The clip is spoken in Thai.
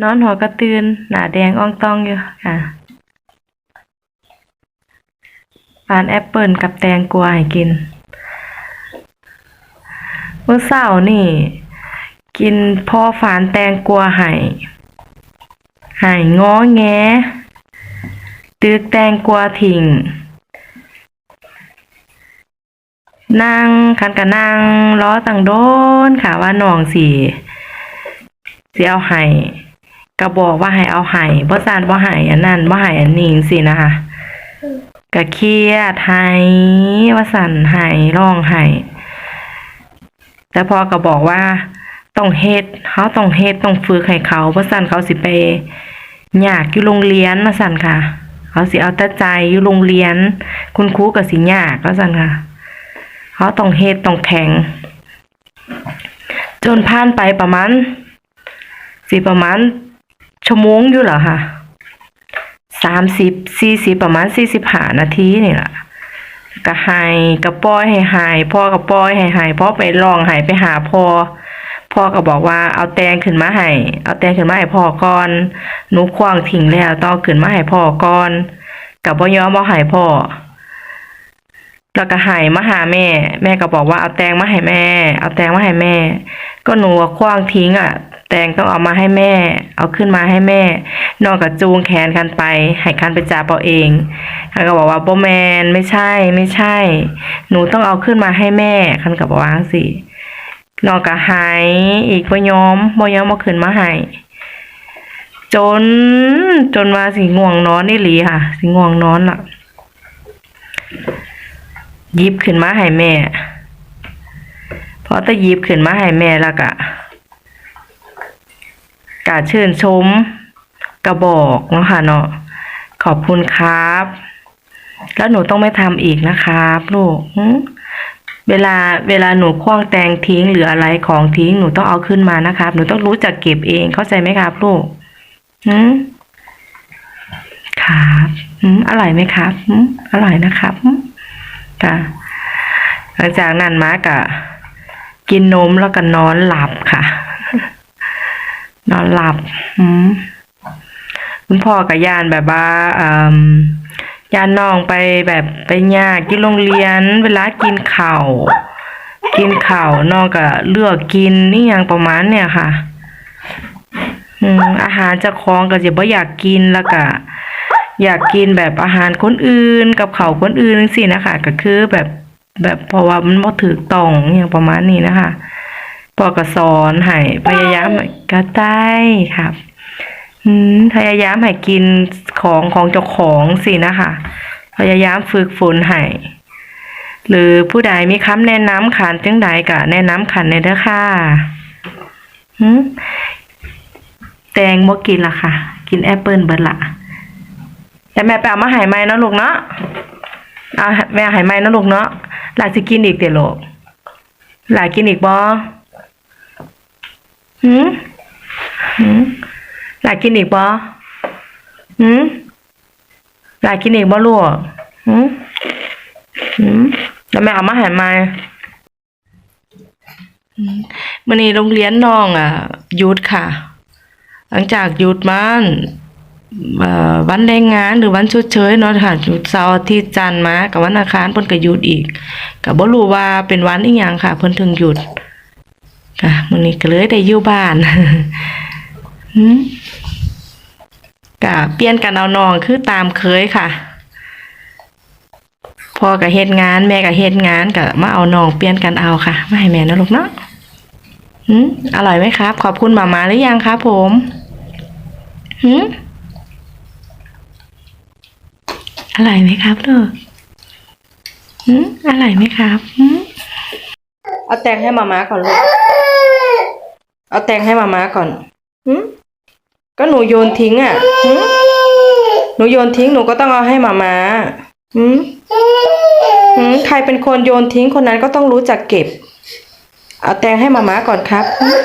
นอนหอกระตือนหนาแดงอ่องตองอยู่ค่ะปานแอปเปิลกับแตงกวาให้กินเมื่อเช้านี่ กินพ่อฝานแตงกวาให้ให้ง้อแงตึกแตงกวาทิ้งนั่งคันกะนั่งล้อตังโดนค่ะว่าน้องสิสิเอาให้ ก็บอกว่าให้เอาให้บ่ซานบ่ให้อันนั้นบ่ให้อันนี้จังซี่นะคะก็เครียดให้ว่าสั่นให้ร้องให้แต่พอก็บอกว่าต้องเฮ็ดเขาต้องเฮ็ดต้องฝึกให้เขาบ่ซั่นเขาสิไปยากอยู่โรงเรียนว่าซั่นค่ะ เขาสิเอาแต่ใจอยู่โรงเรียน คุณครูก็สิยากว่าซั่นค่ะ เขาต้องเฮ็ดต้องแข็ง จนผ่านไปประมาณสิประมาณ ชั่วโมงอยู่เหรอคะสามสิบสี่สิบประมาณสี่สิบห้านาทีนี่แหละก็ใหายก็ปล่อยให้หายพ่อก็ปล่อยให้หายพ่อไปลองหายไปหาพ่อพ่อก็บอกว่าเอาแตงขึ้นมาให้เอาแตงขึ้นมาให้พ่อก่อนหนูคว้างทิ้งแล้วต้องขึ้นมาให้พ่อก่อนกับบ่ยอมบ่ให้พ่อแล้วก็ใหายมาหาแม่ แม่ก็บอกว่าเอาแตงมาให้แม่ เอาแตงมาให้แม่ ก็หนูคว้างทิ้งอะ แตงต้องเอามาให้แม่ เอาขึ้นมาให้แม่ นองก็จูงแขนกันไปให้คันไปจับเอาเองคันก็บอกว่าโบแมนไม่ใช่ไม่ใช่ หนูต้องเอาขึ้นมาให้แม่คันก็บว่าสินองก็หายอีกบ่ยอมบ่ยอมเอาขึ้นมาให้จน จนว่าสิง่วงนอนนี่หลีค่ะ สิง่วงนอนล่ะ ยิบขึ้นมาให้แม่พอตะยิบขึ้นมาให้แม่แล้วก็ กาชื่นชมกระบอกเนาะค่ะเนาะขอบคุณครับ แล้วหนูต้องไม่ทำอีกนะครับลูกเวลาเวลาหนูคว้างแตงทิ้งหรืออะไรของทิ้งหนูต้องเอาขึ้นมานะครับ หนูต้องรู้จักเก็บเองเข้าใจไหมครับลูกหืมครับหืมอร่อยไหมครับหืมอร่อยนะครับหืมค่ะหลังจากนั้นมากะกินนมแล้วก็นอนหลับค่ะ นอนหลับอืมคุณพ่อกับยานแบบว่าอืมยานน้องไปแบบไปยากที่โรงเรียน เวลากินข่าวกินข่าวน้องก็เลือกกินนี่อย่างประมาณเนี่ยค่ะ อืมอาหารจะคล้องก็จะบ่อยากกินแล้วก็อยากกินแบบอาหารคนอื่น กับเขาวคนอื่นสินะคะก็คือแบบแบบเพราะว่ามันบ่ถูกต้องอย่างประมาณนี้นะคะ ปอก็สอนให้พยายามกระต่ายครับอืมพยายามให้กินของของเจ้าของสินะคะ พยายามฝึกฝนให้หรือผู้ใดมีคำแนะนำขันจังใดก็แนะนำขันในเด้อค่ะหืมแตงบ่กินละค่ะ กินแอปเปิลเบิดละแต่แม่ไปเอามาหายไหมเนาะลูกเนาะเอาแม่หายไหมเนาะลูกเนาะหลานสิกินอีกเดี๋ยวลูกหลานกินอีกบ่ หืมหืมหลานกินอีกบ่หืมหลานกินอีกบ่ลูกหืมหืมแล้วแม่เอามาหายไหมหืมมื้อนี้โรงเรียนน้องอะหยุดค่ะ หลังจากหยุดมาเอ่อวันแรงงานหรือวันชดเชยเนาะค่ะหยุดเสาร์อทิตย์จันทร์มากับวันอังคารเพิ่นก็หยุดอีกก็บ่รู้ว่าเป็นวันอีหยังค่ะ เพิ่นถึงหยุด ค่ะมื้อนี้ก็เลยได้อยู่บ้านหืมก็เปลี่ยนกันเอานองคือตามเคยค่ะพ่อก็เฮ็ดงานแม่ก็เฮ็ดงานก็มาเอานองเปลี่ยนกันเอาค่ะมาให้แม่นะลูกเนาะหืมอร่อยไหมครับ ขอบคุณหมามาหรือยังครับผมหืมอร่อยไหมครับลูกหืมอร่อยไหมครับหืมเอาแตงให้มามาก่อนลูก เอาแตงให้มาม่าก่อนหืมก็หนูโยนทิ้งอะหืมหนูโยนทิ้งหนูก็ต้องเอาให้มาม่าหืมหืมใครเป็นคนโยนทิ้งคนนั้นก็ต้องรู้จักเก็บ เอาแตงให้มาม่าก่อนครับหืม